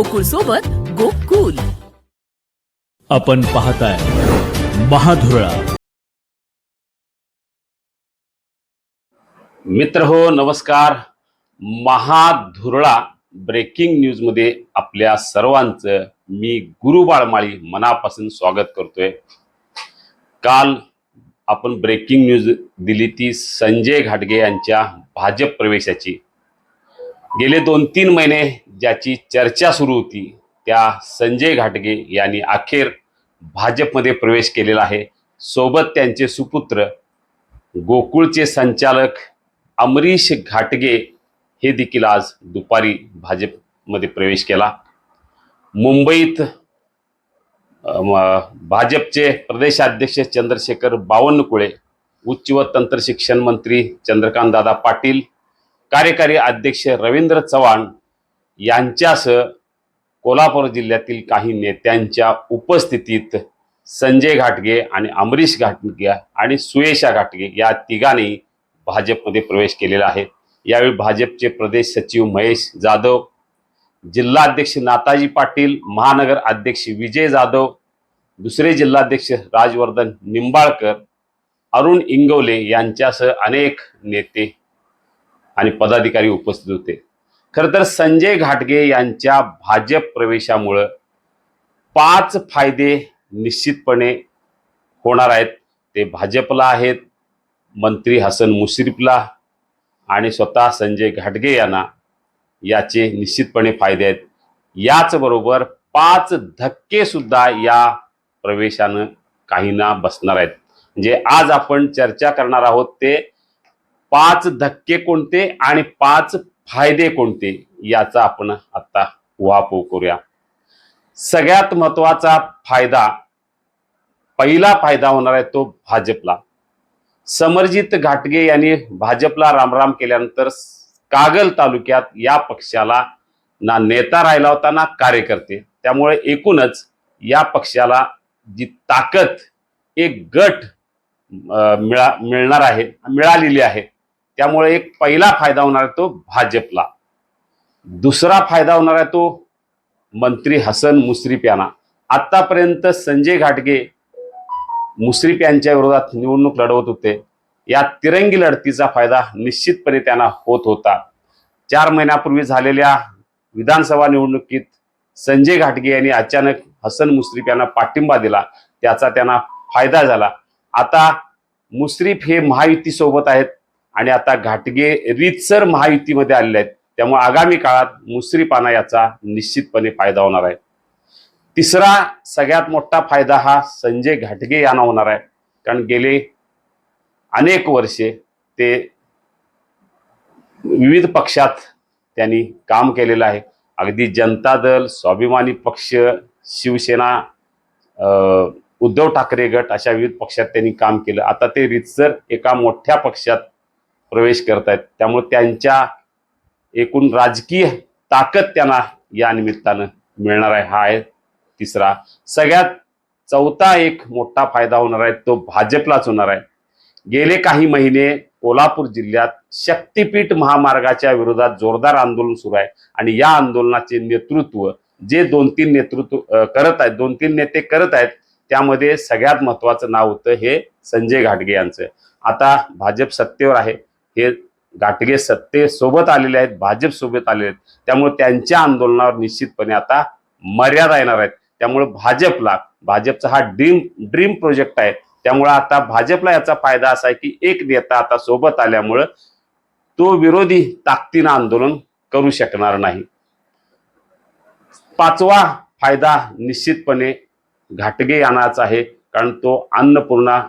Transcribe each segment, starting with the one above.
गोकुळ सोबत गोकुल. आपण पाहताय महाधुरळा. मित्र हो नमस्कार. महाधुरळा ब्रेकिंग न्यूजमध्ये आपल्या सर्वांचं मी गुरु बाळमाळी मनापासून स्वागत करतोय. काल आपण ब्रेकिंग न्यूज दिली ती संजय घाटगे यांच्या भाजप प्रवेशाची. गेले दोन तीन महिने ज्याची चर्चा सुरू होती त्या संजय घाटगे यांनी अखेर भाजपमध्ये प्रवेश केलेला आहे. सोबत त्यांचे सुपुत्र गोकुळचे संचालक अमरीश घाटगे हे देखील आज दुपारी भाजपमध्ये प्रवेश केला. मुंबईत भाजपचे प्रदेशाध्यक्ष चंद्रशेखर बावनकुळे उच्च व तंत्र शिक्षण मंत्री चंद्रकांत दादा पाटील कार्यकारी अध्यक्ष रवींद्र चव्हाण यांच्यासह कोल्हापूर जिल्ह्यातील काही नेत्यांच्या उपस्थितीत संजय घाटगे आणि अमरीश घाटगे आणि सुयेशा घाटगे या तिघांनी भाजपमध्ये प्रवेश केलेला आहे. यावेळी भाजपचे प्रदेश सचिव महेश जाधव जिल्हाध्यक्ष नाताजी पाटील महानगर अध्यक्ष विजय जाधव दुसरे जिल्हाध्यक्ष राजवर्धन निंबाळकर अरुण इंगवले यांच्यासह अनेक नेते आणि पदाधिकारी उपस्थित होते. खरं तर संजय घाटगे यांच्या भाजप प्रवेशामुळं पाच फायदे निश्चितपणे होणार आहेत. ते भाजपला आहेत मंत्री हसन मुश्रीफला आणि स्वतः संजय घाटगे यांना याचे निश्चितपणे फायदे आहेत. याचबरोबर पाच धक्केसुद्धा या प्रवेशानं काहींना बसणार आहेत. म्हणजे आज आपण चर्चा करणार आहोत ते पाच धक्के कोणते आणि पाच फायदे कोणते याचा आपण आता उहापोह करूया. सगळ्यात महत्त्वाचा फायदा पहिला फायदा होणार आहे तो भाजपला. समरजित घाटगे यांनी भाजपला रामराम केल्यानंतर कागल तालुक्यात या पक्षाला ना नेता राहिला होता ना कार्यकर्ते. त्यामुळे एकूणच या पक्षाला जी ताकद एक गट मिळा मिळणार आहे मिळालेली आहे. त्यामुळे एक पहिला फायदा होणार आहे तो भाजपला. दुसरा फायदा होणार आहे तो मंत्री हसन मुश्रीफ यांना. आत्तापर्यंत संजय घाटगे मुश्रीफ यांच्या विरोधात निवडणूक लढवत होते. या तिरंगी लढतीचा फायदा निश्चितपणे त्यांना होत होता. चार महिन्यापूर्वी झालेल्या विधानसभा निवडणुकीत संजय घाटगे यांनी अचानक हसन मुश्रीफ यांना पाठिंबा दिला. त्याचा त्यांना फायदा झाला. आता मुश्रीफ हे महायुतीसोबत आहेत. आणि आता घाटगे रीतसर महायुतीमध्ये आलेले आहेत. त्यामुळे आगामी काळात मुसरी पाना याचा निश्चितपणे फायदा होणार आहे. तिसरा सगळ्यात मोठा फायदा हा संजय घाटगे यांना होणार आहे. कारण गेले अनेक वर्षे ते विविध पक्षात त्यांनी काम केलेलं आहे. अगदी जनता दल स्वाभिमानी पक्ष शिवसेना अं, उद्धव ठाकरे गट अशा विविध पक्षात त्यांनी काम केलं. आता ते रितसर एका मोठ्या पक्षात प्रवेश करत आहेत त्यामुळे त्यांच्या एकूण राजकीय ताकद त्यांना या निमित्तानं मिळणार आहे. हा आहे तिसरा. सगळ्यात चौथा एक मोठा फायदा होणार आहे तो भाजपलाच होणार आहे. गेले काही महिने कोल्हापूर जिल्ह्यात शक्तीपीठ महामार्गाच्या विरोधात जोरदार आंदोलन सुरू आहे आणि या आंदोलनाचे नेतृत्व जे दोन तीन नेतृत्व करत आहेत दोन तीन नेते करत आहेत त्यामध्ये सगळ्यात महत्वाचं नाव होतं हे संजय घाटगे यांचं. आता भाजप सत्तेवर आहे. हे घाटगे सत्तेसोबत आलेले आहेत भाजप सोबत आलेले आहेत. त्यामुळे त्यांच्या आंदोलनावर निश्चितपणे आता मर्यादा येणार आहेत. त्यामुळे भाजपला भाजपचा हा ड्रीम ड्रीम प्रोजेक्ट आहे. त्यामुळे आता भाजपला याचा फायदा असा आहे की एक नेता आता सोबत आल्यामुळं तो विरोधी ताकदीनं आंदोलन करू शकणार नाही. पाचवा फायदा निश्चितपणे घाटगे यांनाच आहे. कारण तो अन्नपूर्णा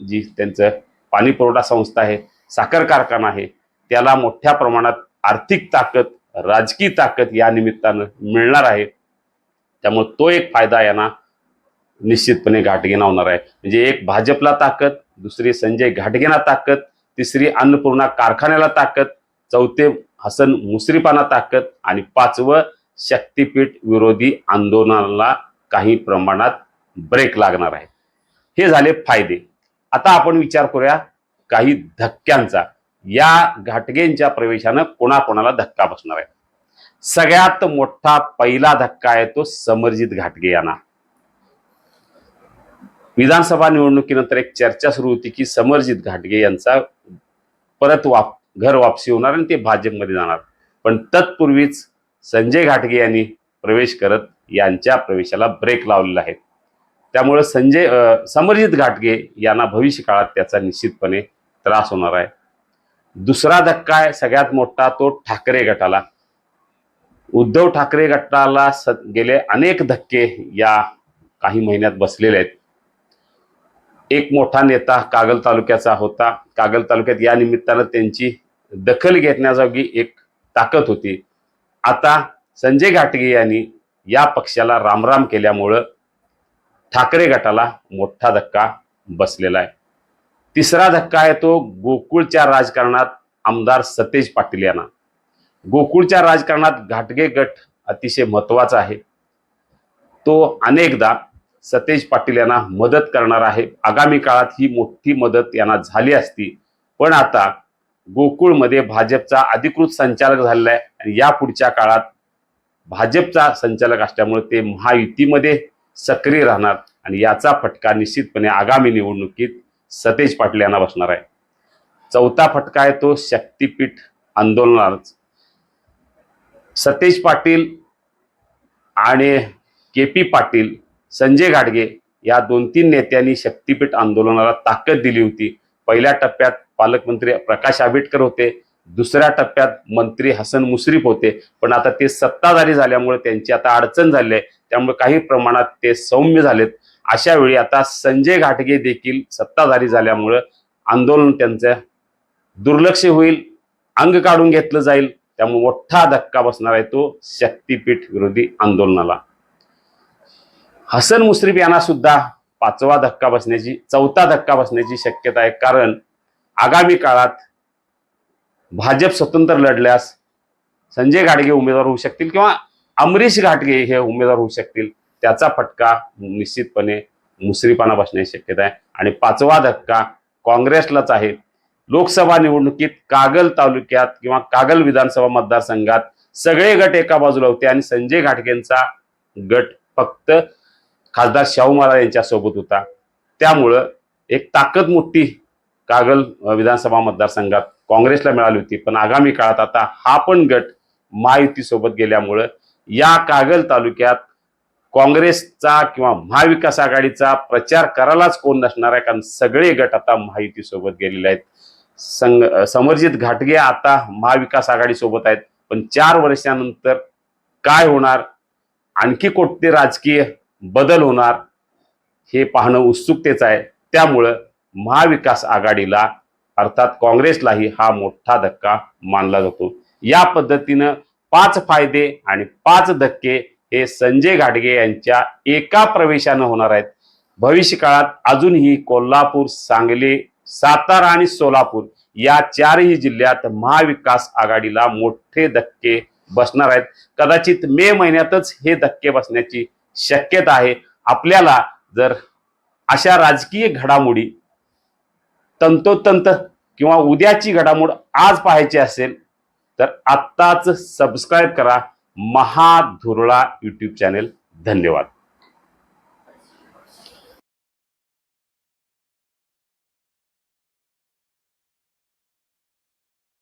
जी त्यांचं पाणी पुरवठा संस्था आहे साखर कारखाना आहे. त्याला मोठ्या प्रमाणात आर्थिक ताकद राजकीय ताकद या निमित्तानं मिळणार आहे. त्यामुळे तो एक फायदा यांना निश्चितपणे घाटगेना होणार आहे. म्हणजे एक भाजपला ताकद दुसरी संजय घाटगेना ताकद तिसरी अन्नपूर्णा कारखान्याला ताकद चौथे हसन मुश्रीफांना ताकद आणि पाचवं शक्तीपीठ विरोधी आंदोलनाला काही प्रमाणात ब्रेक लागणार आहे. हे झाले फायदे. आता आपण विचार करूया काही धक्क्यांचा. या घाटगेंच्या प्रवेशानं कोणाकोणाला धक्का बसणार आहे? सगळ्यात मोठा पहिला धक्का आहे तो समरजित घाटगे यांना. विधानसभा निवडणुकीनंतर एक चर्चा सुरू होती की समरजित घाटगे यांचा परत वाप घर वापसी होणार आणि ते भाजपमध्ये जाणार. पण तत्पूर्वीच संजय घाटगे यांनी प्रवेश करत यांच्या प्रवेशाला ब्रेक लावलेला आहे. त्यामुळे संजय समरजित घाटगे यांना भविष्य काळात त्याचा निश्चितपणे त्रास होणार आहे. दुसरा धक्का आहे सगळ्यात मोठा तो ठाकरे गटाला. उद्धव ठाकरे गटाला स गेले अनेक धक्के या काही महिन्यात बसलेले आहेत. एक मोठा नेता कागल तालुक्याचा होता. कागल तालुक्यात या निमित्तानं त्यांची दखल घेण्याजोगी एक ताकद होती. आता संजय घाटगे यांनी या पक्षाला रामराम केल्यामुळं ठाकरे गटाला मोठा धक्का बसलेला आहे. तिसरा धक्का आहे तो गोकुळच्या राजकारणात आमदार सतेज पाटील यांना. गोकुळच्या राजकारणात घाटगे गट अतिशय महत्त्वाचा आहे. तो अनेकदा सतेज पाटील यांना मदत करणार आहे. आगामी काळात ही मोठी मदत यांना झाली असती. पण आता गोकुळमध्ये भाजपचा अधिकृत संचालक झालेला आहे आणि या पुढच्या काळात भाजपचा संचालक असल्यामुळे ते महायुतीमध्ये सक्रिय राहणार आणि याचा फटका निश्चितपणे आगामी निवडणुकीत सतेज पाटील यांना बसणार आहे. चौथा फटका आहे तो शक्तीपीठ आंदोलनाच सतेज पाटील आणि के पी पाटील संजय घाटगे या दोन तीन नेत्यांनी शक्तीपीठ आंदोलनाला ताकद दिली होती. पहिल्या टप्प्यात पालकमंत्री प्रकाश आंबेडकर होते. दुसऱ्या टप्प्यात मंत्री हसन मुश्रीफ होते. पण आता ते सत्ताधारी झाल्यामुळे त्यांची आता अडचण झाली आहे. त्यामुळे काही प्रमाणात ते सौम्य झालेत. अशा वेळी आता संजय घाटगे देखील सत्ताधारी झाल्यामुळं आंदोलन त्यांचं दुर्लक्ष होईल अंग काढून घेतलं जाईल. त्यामुळे मोठा धक्का बसणार आहे तो शक्तीपीठ विरोधी आंदोलनाला. हसन मुश्रीफ यांना सुद्धा पाचवा धक्का बसण्याची चौथा धक्का बसण्याची शक्यता आहे. कारण आगामी काळात भाजप स्वतंत्र लढल्यास संजय घाटगे उमेदवार होऊ शकतील किंवा अमरीश घाटगे हे उमेदवार होऊ शकतील. त्याचा फटका निश्चितपणे मुसरीपाना बसण्याची शक्यता आहे. आणि पाचवा धक्का काँग्रेसलाच आहे. लोकसभा निवडणुकीत कागल तालुक्यात किंवा कागल विधानसभा मतदारसंघात सगळे गट एका बाजूला होते आणि संजय घाटगेंचा गट फक्त खासदार शाहू महाराज यांच्यासोबत होता. त्यामुळं एक ताकद मोठी कागल विधानसभा मतदारसंघात काँग्रेसला मिळाली होती. पण आगामी काळात आता हा पण गट महायुतीसोबत गेल्यामुळं या कागल तालुक्यात काँग्रेसचा किंवा महाविकास आघाडीचा प्रचार करायलाच कोण नसणार आहे? कारण सगळे गट आता महायुतीसोबत गेलेले आहेत. संग समर्जित समरजित घाटगे आता महाविकास आघाडीसोबत आहेत. पण चार वर्षानंतर काय होणार? आणखी कोणते राजकीय बदल होणार? हे पाहणं उत्सुकतेचं आहे. त्यामुळं महाविकास आघाडीला अर्थात काँग्रेसलाही हा मोठा धक्का मानला जातो. या पद्धतीनं पाच फायदे आणि पाच धक्के हे संजय घाटगे यांच्या एका प्रवेशानं होणार आहेत. भविष्य काळात अजूनही कोल्हापूर सांगली सातारा आणि सोलापूर या चारही जिल्ह्यात महाविकास आघाडीला मोठे धक्के बसणार आहेत. कदाचित मे महिन्यातच हे धक्के बसण्याची शक्यता आहे. आपल्याला जर अशा राजकीय घडामोडी तंतोतंत किंवा उद्याची घडामोड आज पाहायची असेल तर आत्ताच सबस्क्राईब करा. महाधुरळा यूट्यूब चॅनेल धन्यवाद.